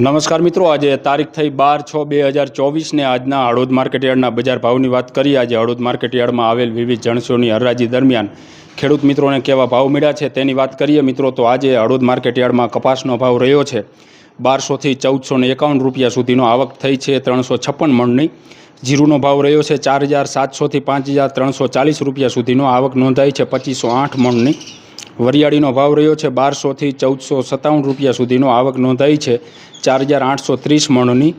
નમસ્કાર મિત્રો, આજે તારીખ થઈ બાર છ બે હજાર ચોવીસને આજના હળોદ માર્કેટયાર્ડના બજાર ભાવની વાત કરીએ. આજે હળોદ માર્કેટયાર્ડમાં આવેલ વિવિધ જણસોની હરાજી દરમિયાન ખેડૂત મિત્રોને કેવા ભાવ મળ્યા છે તેની વાત કરીએ. મિત્રો, તો આજે હળોદ માર્કેટયાર્ડમાં કપાસનો ભાવ રહ્યો છે. બારસોથી ચૌદસો ને એકાવન રૂપિયા સુધીનો આવક થઈ છે, ત્રણસો છપ્પન મણની. જીરુનો ભાવ રહ્યો છે ચાર હજાર સાતસોથી પાંચ હજાર ત્રણસો ચાલીસ રૂપિયા સુધીનો આવક નોંધાઈ છે, પચીસો આઠ મણની. વરિયાળીનો ભાવ રહ્યો છે બારસોથી ચૌદસો સત્તાવન રૂપિયા સુધીનો. આવક નોંધાઈ છે ચાર હજાર આઠસો ત્રીસ મણની.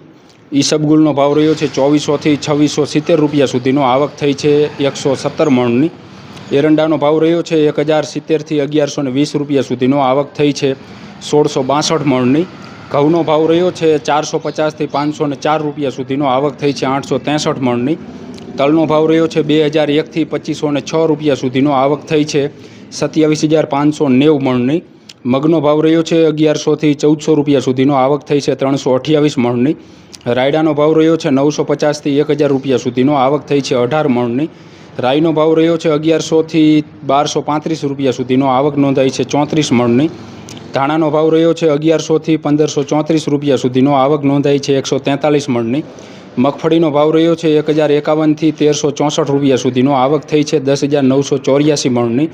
ઈસબગુલનો ભાવ રહ્યો છે ચોવીસોથી છવ્વીસો સિત્તેર રૂપિયા સુધીનો. આવક થઈ છે એકસો સત્તર મણની. એરંડાનો ભાવ રહ્યો છે એક હજાર સિત્તેરથી અગિયારસો ને વીસ રૂપિયા સુધીનો. આવક થઈ છે સોળસો બાસઠ મણની. ઘઉંનો ભાવ રહ્યો છે ચારસો પચાસથી પાંચસો ને ચાર રૂપિયા સુધીનો. આવક થઈ છે આઠસો ત્રેસઠ મણની. તલનો ભાવ રહ્યો છે બે હજાર એકથી પચીસો ને છ રૂપિયા સુધીનો. આવક થઈ છે સત્યાવીસ હજાર પાંચસો નેવું મણની. મગનો ભાવ રહ્યો છે અગિયારસોથી ચૌદસો રૂપિયા સુધીનો. આવક થઈ છે ત્રણસો અઠ્યાવીસ મણની. રાયડાનો ભાવ રહ્યો છે નવસો પચાસથી એક હજાર રૂપિયા સુધીનો. આવક થઈ છે અઢાર મણની. રાઈનો ભાવ રહ્યો છે અગિયારસોથી બારસો પાંત્રીસ રૂપિયા સુધીનો. આવક નોંધાઈ છે ચોત્રીસ મણની. ધાણાનો ભાવ રહ્યો છે અગિયારસોથી પંદરસો ચોત્રીસ રૂપિયા સુધીનો. આવક નોંધાઈ છે એકસો તેતાલીસ મણની. મગફળીનો ભાવ રહ્યો છે એક હજાર એકાવનથી તેરસો ચોસઠ રૂપિયા સુધીનો. આવક થઈ છે દસ હજાર નવસો ચોર્યાસી મણની.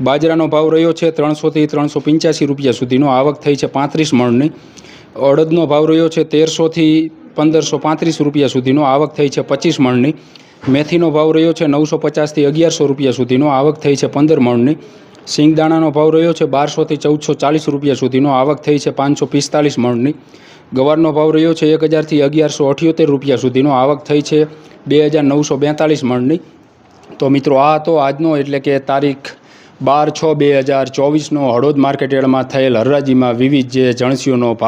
બાજરાનો ભાવ રહ્યો છે ત્રણસોથી ત્રણસો પંચ્યાસી રૂપિયા સુધીનો. આવક થઈ છે પાંત્રીસ મણની. અડદનો ભાવ રહ્યો છે તેરસોથી પંદરસો પાંત્રીસ રૂપિયા સુધીનો. આવક થઈ છે પચીસ મણની. મેથીનો ભાવ રહ્યો છે નવસો પચાસથી અગિયારસો રૂપિયા સુધીનો. આવક થઈ છે પંદર મણની. સિંગદાણાનો ભાવ રહ્યો છે બારસોથી ચૌદસો ચાલીસ રૂપિયા સુધીનો. આવક થઈ છે પાંચસો પિસ્તાલીસ મણની. ગવારનો ભાવ રહ્યો છે એક હજારથી અગિયારસો અઠ્યોતેર રૂપિયા સુધીનો. આવક થઈ છે બે હજાર નવસો બેતાલીસ મણની. તો મિત્રો, આ હતો આજનો એટલે કે તારીખ બાર છ બે હજાર ચોવીસનો હળોદ માર્કેટયાર્ડમાં થયેલ હરાજીમાં વિવિધ જે જણસીઓનો ભાવ